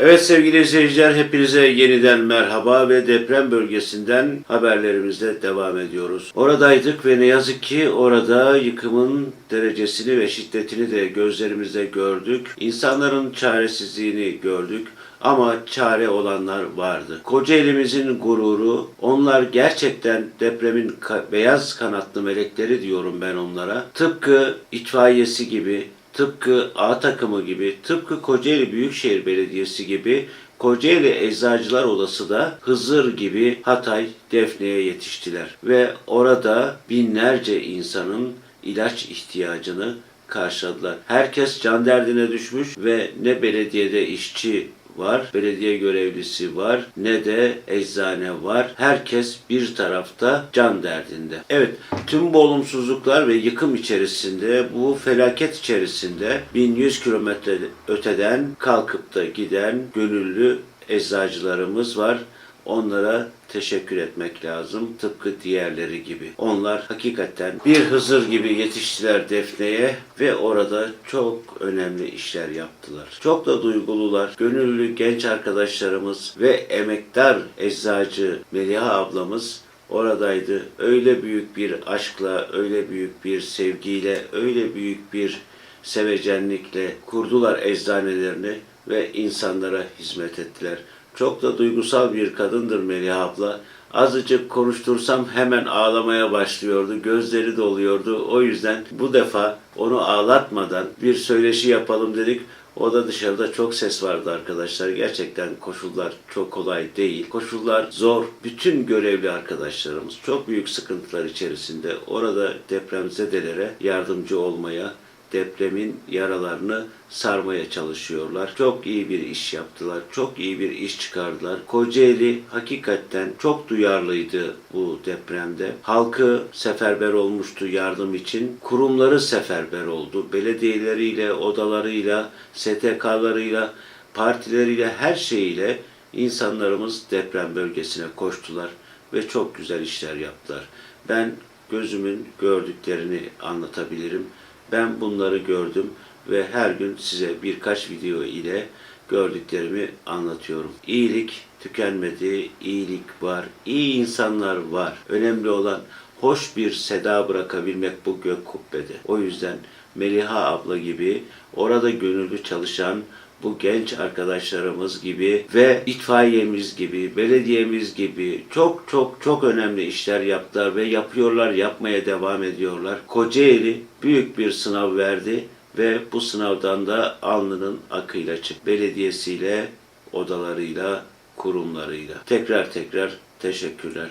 Evet sevgili izleyiciler hepinize yeniden merhaba ve deprem bölgesinden haberlerimizle devam ediyoruz. Oradaydık ve ne yazık ki orada yıkımın derecesini ve şiddetini de gözlerimizde gördük. İnsanların çaresizliğini gördük. Ama çare olanlar vardı. Kocaeli'mizin gururu, onlar gerçekten depremin ka- beyaz kanatlı melekleri diyorum ben onlara. Tıpkı itfaiyesi gibi, tıpkı A takımı gibi, tıpkı Kocaeli Büyükşehir Belediyesi gibi Kocaeli Eczacılar Odası da Hızır gibi Hatay Defne'ye yetiştiler. Ve orada binlerce insanın ilaç ihtiyacını karşıladılar. Herkes can derdine düşmüş ve ne belediyede işçi var, belediye görevlisi var, ne de eczane var. Herkes bir tarafta can derdinde. Evet, tüm bu olumsuzluklar ve yıkım içerisinde, bu felaket içerisinde 1100 kilometre öteden kalkıp da giden gönüllü eczacılarımız var. Onlara teşekkür etmek lazım. Tıpkı diğerleri gibi. Onlar hakikaten bir Hızır gibi yetiştiler Defne'ye ve orada çok önemli işler yaptılar. Çok da duygulular. Gönüllü genç arkadaşlarımız ve emektar eczacı Meliha ablamız oradaydı. Öyle büyük bir aşkla, öyle büyük bir sevgiyle, öyle büyük bir sevecenlikle kurdular eczanelerini ve insanlara hizmet ettiler. Çok da duygusal bir kadındır Melih abla. Azıcık konuştursam hemen ağlamaya başlıyordu. Gözleri doluyordu. O yüzden bu defa onu ağlatmadan bir söyleşi yapalım dedik. O da dışarıda çok ses vardı arkadaşlar. Gerçekten koşullar çok kolay değil. Koşullar zor. Bütün görevli arkadaşlarımız çok büyük sıkıntılar içerisinde. Orada depremzedelere yardımcı olmaya, depremin yaralarını sarmaya çalışıyorlar. Çok iyi bir iş yaptılar. Çok iyi bir iş çıkardılar. Kocaeli hakikaten çok duyarlıydı bu depremde. Halkı seferber olmuştu yardım için. Kurumları seferber oldu. Belediyeleriyle, odalarıyla, STK'larıyla, partileriyle, her şeyiyle insanlarımız deprem bölgesine koştular ve çok güzel işler yaptılar. Ben gözümün gördüklerini anlatabilirim. Ben bunları gördüm ve her gün size birkaç video ile gördüklerimi anlatıyorum. İyilik tükenmedi, iyilik var, iyi insanlar var. Önemli olan hoş bir seda bırakabilmek bu gök kubbede. O yüzden Meliha abla gibi orada gönüllü çalışan bu genç arkadaşlarımız gibi ve itfaiyemiz gibi, belediyemiz gibi çok çok çok önemli işler yaptılar ve yapıyorlar, yapmaya devam ediyorlar. Kocaeli büyük bir sınav verdi ve bu sınavdan da alnının akıyla çık. Belediyesiyle, odalarıyla, kurumlarıyla. Tekrar tekrar teşekkürler.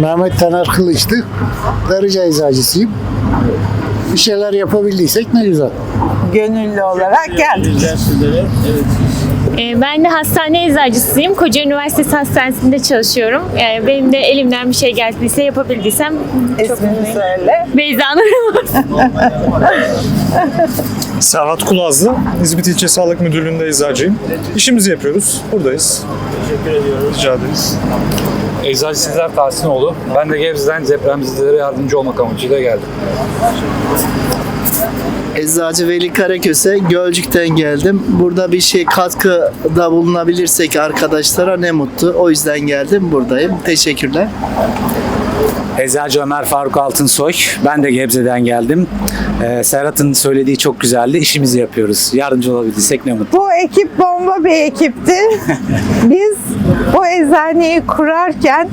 Mehmet Taner Kılıçlı. Darıca eczacısıyım. Bir şeyler yapabildiysek ne güzel. Gönüllü olarak geldik. Ee, Ben de hastane eczacısıyım. Koca Üniversitesi Hastanesi'nde çalışıyorum. Yani benim de elimden bir şey geldiyse yapabildiysem çok İsmini söyle. Beyza Nur. Serhat Kulazlı, İzmit İlçe Sağlık Müdürlüğü'nde eczacıyım. İşimizi yapıyoruz, buradayız. Teşekkür ediyoruz. Rica ederiz. Eczacı Sezer Tahsinoğlu. Ben de Gebze'den depremzedelere yardımcı olmak amacıyla geldim. Eczacı Veli Karaköse Gölcük'ten geldim. Burada bir şey katkıda bulunabilirsek arkadaşlara ne mutlu. O yüzden geldim buradayım. Teşekkürler. Eczacı Ömer Faruk Altınsoy. Ben de Gebze'den geldim. Ee, Serhat'ın söylediği çok güzeldi. İşimizi yapıyoruz. Yardımcı olabildiysek ne mutlu. Bu ekip bomba bir ekipti. Biz bu eczaneyi kurarken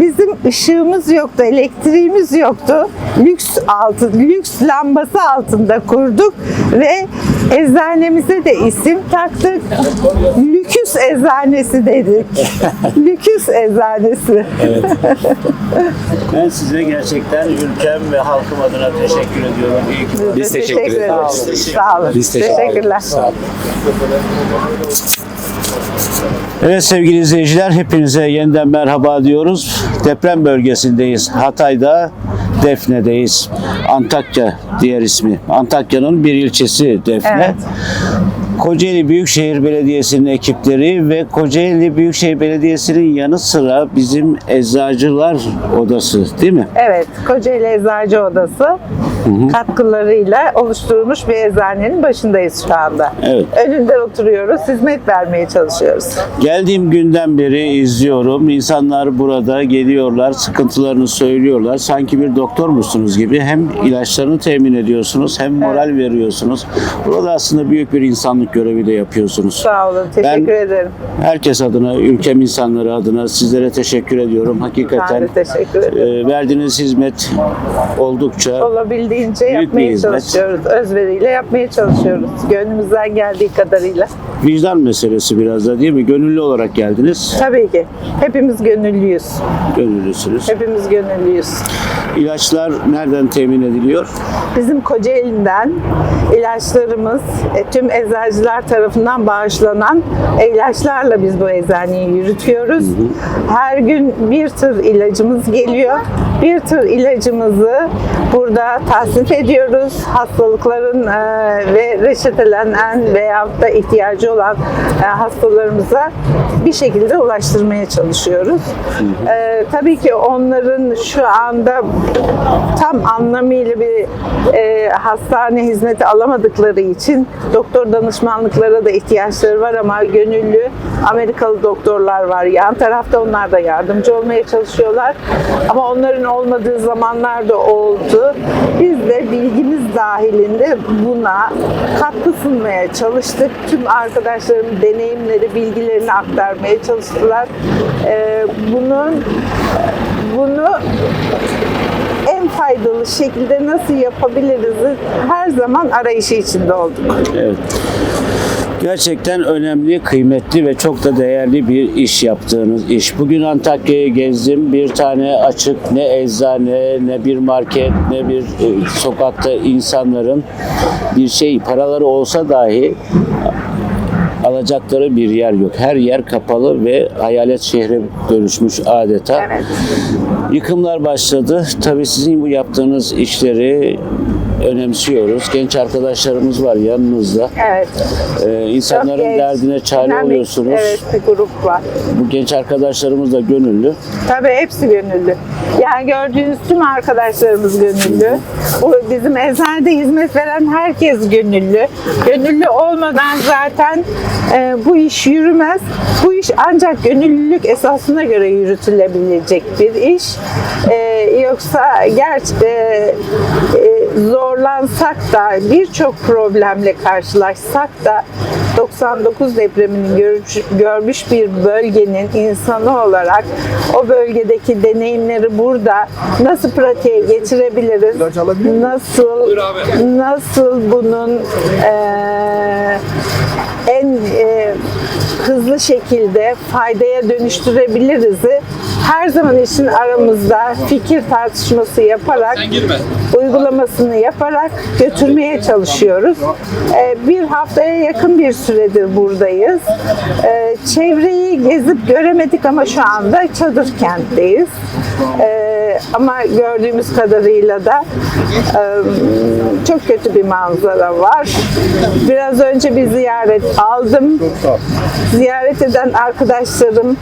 bizim ışığımız yoktu, elektriğimiz yoktu. Lüks altı, lüks lambası altında kurduk ve eczanemize de isim taktık. Lüküs eczanesi dedik. Lüküs eczanesi. Ben size gerçekten ülkem ve halkım adına teşekkür ediyorum. İyi ki Biz teşekkür ederiz. Sağ olun. Biz teşekkür. Teşekkürler. Sağ olun. Evet sevgili izleyiciler hepinize yeniden merhaba diyoruz. Deprem bölgesindeyiz. Hatay'da Defne'deyiz. Antakya diğer ismi. Antakya'nın bir ilçesi Defne. Kocaeli Büyükşehir Belediyesi'nin ekipleri ve Kocaeli Büyükşehir Belediyesi'nin yanı sıra bizim Eczacılar Odası değil mi? Evet, Kocaeli Eczacı Odası katkılarıyla oluşturulmuş bir eczanenin başındayız şu anda. Evet. Önünde oturuyoruz, hizmet vermeye çalışıyoruz. Geldiğim günden beri izliyorum. İnsanlar burada geliyorlar, sıkıntılarını söylüyorlar. Sanki bir doktor musunuz gibi hem ilaçlarını temin ediyorsunuz hem moral veriyorsunuz. Burada aslında büyük bir insanlık görevi de yapıyorsunuz. Sağ olun, teşekkür Ben- ederim. Herkes adına, ülkem insanları adına sizlere teşekkür ediyorum. Ben Hakikaten de teşekkür ederim. e, verdiğiniz hizmet oldukça Olabildiğince büyük bir yapmaya hizmet. çalışıyoruz. Özveriyle yapmaya çalışıyoruz. Gönlümüzden geldiği kadarıyla. vicdan meselesi biraz da değil mi? Gönüllü olarak geldiniz. Tabii ki. Hepimiz gönüllüyüz. Gönüllüsünüz. Hepimiz gönüllüyüz. İlaçlar nereden temin ediliyor? Bizim Kocaeli'nden ilaçlarımız e, tüm eczacılar tarafından bağışlanan ilaçlarla biz bu eczaneyi yürütüyoruz. Her gün bir tır ilacımız geliyor. Bir tır ilacımızı burada tasnif ediyoruz. Hastalıkların e, ve reçetelenen veyahut da ihtiyacı olan e, hastalarımıza bir şekilde ulaştırmaya çalışıyoruz. E, tabii ki onların şu anda tam anlamıyla bir e, hastane hizmeti alamadıkları için doktor danışmanlıklara da ihtiyaçları var ama gönüllü Amerikalı doktorlar var. Yan tarafta onlar da yardımcı olmaya çalışıyorlar. Ama onların olmadığı zamanlar da oldu. Biz de bilgimiz dahilinde buna katkı sunmaya çalıştık. Tüm arkadaşlarım deneyimleri, bilgilerini aktarmaya çalıştılar. E, bunun bunu en faydalı şekilde nasıl yapabiliriz her zaman arayışı içinde olduk. Evet. Gerçekten önemli, kıymetli ve çok da değerli bir iş yaptığınız iş. Bugün Antakya'yı gezdim. Bir tane açık ne eczane, ne bir market, ne bir e, sokakta insanların bir şey paraları olsa dahi alacakları bir yer yok. Her yer kapalı ve hayalet şehre dönüşmüş adeta. Evet. Yıkımlar başladı. Tabii sizin bu yaptığınız işleri önemsiyoruz. Genç arkadaşlarımız var yanınızda. Evet. Ee, insanların genç, derdine çare dinamik, oluyorsunuz. Evet bir grup var. Bu genç arkadaşlarımız da gönüllü. Tabii hepsi gönüllü. Yani gördüğünüz tüm arkadaşlarımız gönüllü. Bu bizim eczanede hizmet veren herkes gönüllü. Gönüllü olmadan zaten e, bu iş yürümez. Bu iş ancak gönüllülük esasına göre yürütülebilecek bir iş. E, yoksa gerçi e, e, zorlansak da birçok problemle karşılaşsak da 99 depremini görmüş, görmüş bir bölgenin insanı olarak o bölgedeki deneyimleri burada nasıl pratiğe geçirebiliriz? Nasıl nasıl bunun eee, en eee, hızlı şekilde faydaya dönüştürebiliriz? Her zaman için aramızda fikir tartışması yaparak uygulamasını yaparak götürmeye çalışıyoruz. Ee, Bir haftaya yakın bir süredir buradayız. Ee, Çevreyi gezip göremedik ama şu anda çadır kentteyiz. Ee, Ama gördüğümüz kadarıyla da e, çok kötü bir manzara var. Biraz önce bir ziyaret aldım. Ziyaret eden arkadaşlarım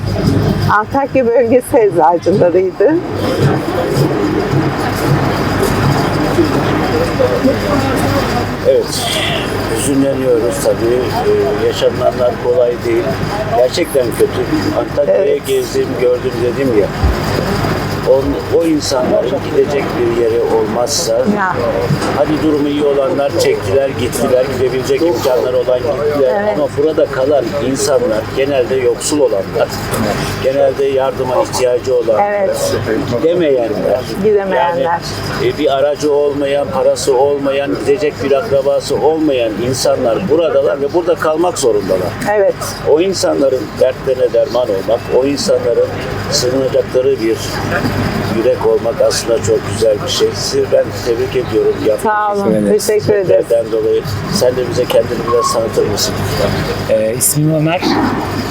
Antakya bölgesi eczacılarıydı. Evet. Hüzünleniyoruz tabii. Ee, yaşananlar kolay değil. Gerçekten kötü. Antakya'ya Evet. gezdim, gördüm dedim ya. O, o insanların gidecek bir yeri olmazsa Ya. hadi durumu iyi olanlar çektiler gittiler gidebilecek imkanları olan gittiler Evet. ama burada kalan insanlar genelde yoksul olanlar genelde yardıma ihtiyacı olanlar Evet. gidemeyenler Gidemeyenler. yani e, bir aracı olmayan parası olmayan gidecek bir akrabası olmayan insanlar buradalar ve burada kalmak zorundalar. Evet. O insanların dertlerine derman olmak, o insanların sığınacakları bir yürek olmak aslında çok güzel bir şey. Sizi ben tebrik ediyorum. yaptığınız Sağ olun. ederiz. Teşekkür ederiz. dolayı. Sen de bize kendini biraz tanıtır mısın? Ee, ismim Ömer.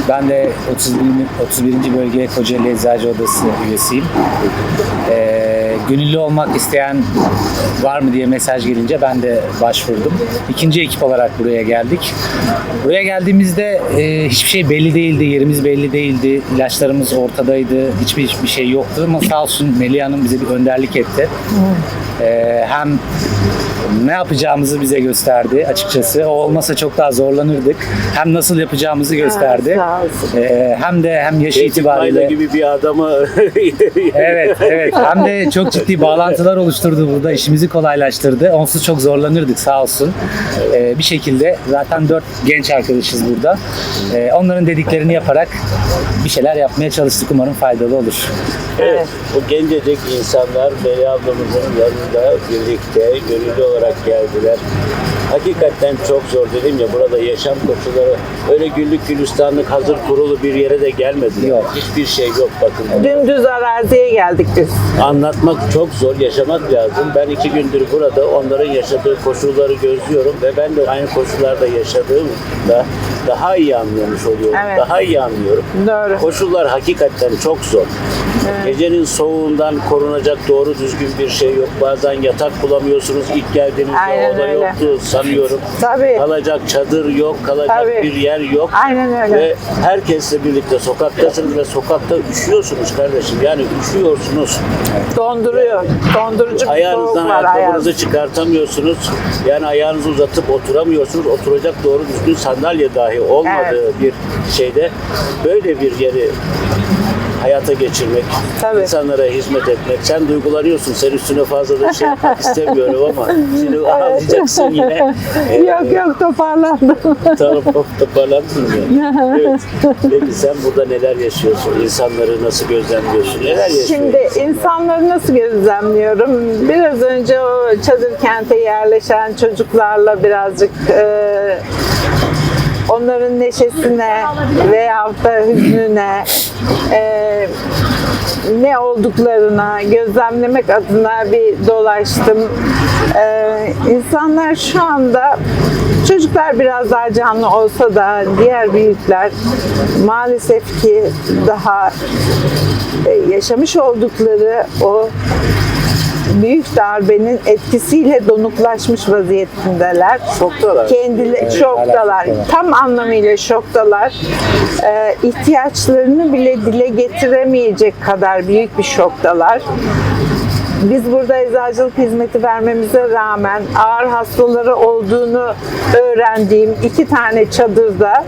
Ben de 31. 31. Bölge Kocaeli Eczacı Odası üyesiyim. Ee, gönüllü olmak isteyen var mı diye mesaj gelince ben de başvurdum. İkinci ekip olarak buraya geldik. Buraya geldiğimizde e, hiçbir şey belli değildi, yerimiz belli değildi, ilaçlarımız ortadaydı, hiçbir, hiçbir şey yoktu ama sağ olsun Melih Hanım bize bir önderlik etti. E, hem ne yapacağımızı bize gösterdi açıkçası. O olmasa çok daha zorlanırdık. Hem nasıl yapacağımızı gösterdi. sağ olsun. E, hem de hem yaşı itibariyle gibi bir adamı Evet, evet. Hem de çok ciddi bağlantılar oluşturdu burada. işimizi kolaylaştırdı. Onsuz çok zorlanırdık sağ olsun. Ee, bir şekilde zaten dört genç arkadaşız burada. Ee, onların dediklerini yaparak bir şeyler yapmaya çalıştık. Umarım faydalı olur. Evet, bu gencecik insanlar Bey ablamızın yanında birlikte gönüllü olarak geldiler. Hakikaten çok zor dedim ya burada yaşam koşulları öyle güllük gülistanlık hazır kurulu bir yere de gelmediler. Yok. Hiçbir şey yok bakın. Dümdüz araziye geldik biz. Anlatmak çok zor, yaşamak lazım. Ben iki gündür burada onların yaşadığı koşulları gözlüyorum ve ben de aynı koşullarda yaşadığımda daha iyi anlamış oluyorum. Evet. Daha iyi anlıyorum. Doğru. Koşullar hakikaten çok zor. Gecenin soğuğundan korunacak doğru düzgün bir şey yok. Bazen yatak bulamıyorsunuz. İlk geldiğinizde Aynen o da öyle. yoktu sanıyorum. Tabii. Kalacak çadır yok, kalacak Tabii. bir yer yok. Aynen öyle. Ve herkesle birlikte sokaktasınız ve sokakta üşüyorsunuz kardeşim. Yani üşüyorsunuz. Donduruyor. Dondurucu bir soğuk Ayağınızdan var ayakkabınızı ayağınız. çıkartamıyorsunuz. Yani ayağınızı uzatıp oturamıyorsunuz. Oturacak doğru düzgün sandalye dahi olmadığı bir şeyde böyle bir yeri hayata geçirmek, Tabii. insanlara hizmet etmek. Sen duygulanıyorsun. Sen üstüne fazla da şey yapmak istemiyorum ama şimdi ağlayacaksın yine. Ee, Yok yok toparlandım. Tamam toparlandın mı? Evet. Peki sen burada neler yaşıyorsun? İnsanları nasıl gözlemliyorsun? Neler yaşıyorsun? Şimdi insanları nasıl gözlemliyorum? Biraz önce o çadır kente yerleşen çocuklarla birazcık e, onların neşesine veyahut da hüznüne e, ne olduklarına gözlemlemek adına bir dolaştım. E, insanlar şu anda çocuklar biraz daha canlı olsa da diğer büyükler maalesef ki daha e, yaşamış oldukları o büyük darbenin etkisiyle donuklaşmış vaziyetteler. Şoktalar. Kendileri şoktalar. Tam anlamıyla şoktalar. Ee, ihtiyaçlarını bile dile getiremeyecek kadar büyük bir şoktalar. Biz burada eczacılık hizmeti vermemize rağmen ağır hastaları olduğunu öğrendiğim iki tane çadırda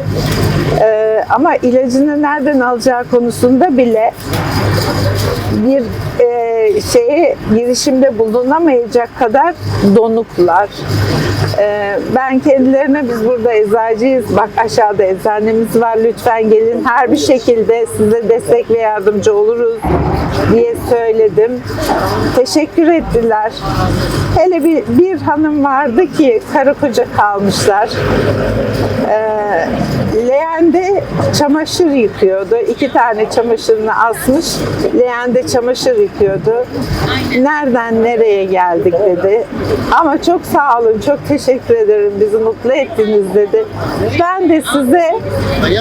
e, ama ilacını nereden alacağı konusunda bile bir e, şeye girişimde bulunamayacak kadar donuklar. E, ben kendilerine biz burada eczacıyız. Bak aşağıda eczanemiz var. Lütfen gelin. Her bir şekilde size destek ve yardımcı oluruz diye söyledim. Teşekkür ettiler. Hele bir, bir hanım vardı ki karı koca kalmışlar. Ee, leğende çamaşır yıkıyordu. İki tane çamaşırını asmış. Leğende çamaşır yıkıyordu. Nereden nereye geldik dedi. Ama çok sağ olun, çok teşekkür ederim. Bizi mutlu ettiniz dedi. Ben de size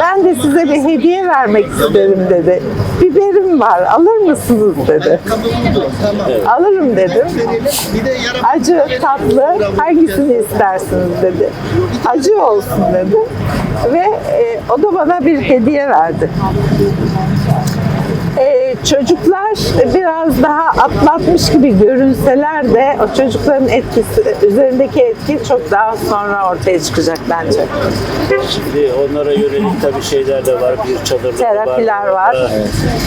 ben de size bir hediye vermek isterim dedi. Biberim var, alır mısınız dedi. Alırım dedim. Acı, tatlı, hangisini istersiniz dedi. Acı olsun dedi. Ve e, o da bana bir hediye verdi. Çocuklar biraz daha atlatmış gibi görünseler de o çocukların etkisi, üzerindeki etki çok daha sonra ortaya çıkacak bence. Şimdi onlara yönelik tabii şeyler de var. Bir çadırda Terapiler var.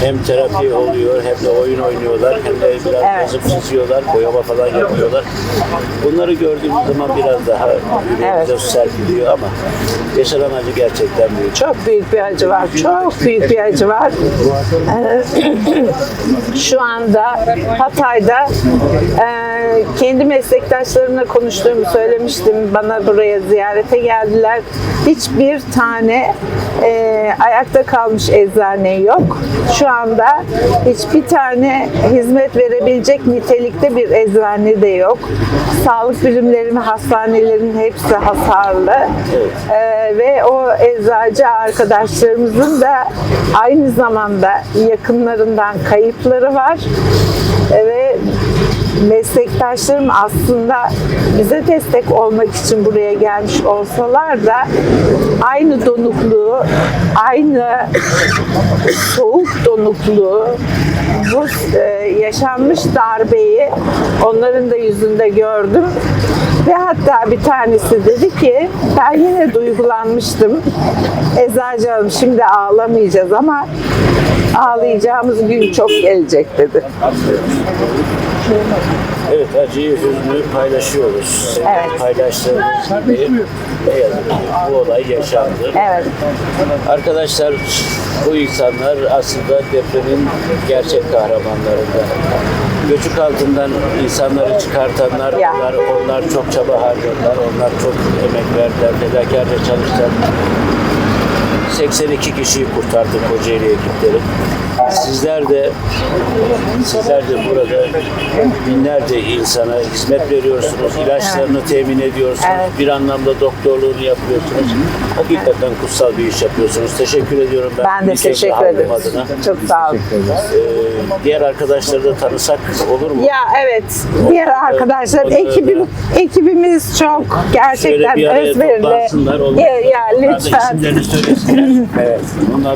Hem terapi oluyor hem de oyun oynuyorlar hem de biraz Evet. yazıp çiziyorlar, boyama falan yapıyorlar. Bunları gördüğümüz zaman biraz daha yüreğimize Evet. serpiliyor ama yaşanan acı gerçekten büyük. Çok büyük bir acı var. Çok büyük bir acı var. Şu anda Hatay'da e, kendi meslektaşlarımla konuştuğumu söylemiştim. Bana buraya ziyarete geldiler. Hiçbir tane e, ayakta kalmış eczane yok. Şu anda hiçbir tane hizmet verebilecek nitelikte bir eczane de yok. Sağlık birimleri ve hastanelerin hepsi hasarlı. Ee, ve o eczacı arkadaşlarımızın da aynı zamanda yakınlarından kayıpları var. Ve meslektaşlarım aslında bize destek olmak için buraya gelmiş olsalar da aynı donukluğu, aynı soğuk donukluğu, bu e, yaşanmış darbeyi onların da yüzünde gördüm. Ve hatta bir tanesi dedi ki ben yine duygulanmıştım. Eczacı şimdi ağlamayacağız ama ağlayacağımız gün çok gelecek dedi. Evet acıyı, hüznü paylaşıyoruz. Evet. Paylaştığımız gibi ne yazık ki bu olay yaşandı. Evet. Arkadaşlar bu insanlar aslında depremin gerçek kahramanlarından. Göçük altından insanları çıkartanlar Ya. onlar, onlar çok çaba harcadılar, onlar çok emek verdiler, fedakarca çalıştılar. 82 kişiyi kurtardı Kocaeli ekipleri. Sizler de sizler de burada binlerce insana hizmet veriyorsunuz, ilaçlarını temin ediyorsunuz, Evet. bir anlamda doktorluğunu yapıyorsunuz. Hakikaten kutsal bir iş yapıyorsunuz. Teşekkür ediyorum ben. Ben de teşekkür ederim. adına. Çok sağ olun. Ee, diğer arkadaşları da tanısak olur mu? Ya evet, diğer arkadaşlar, ekibim, ekibimiz çok gerçekten bir araya özverili. toplansınlar. Ya, ya Onlar da lütfen. isimlerini söylesinler. Evet. Onlar da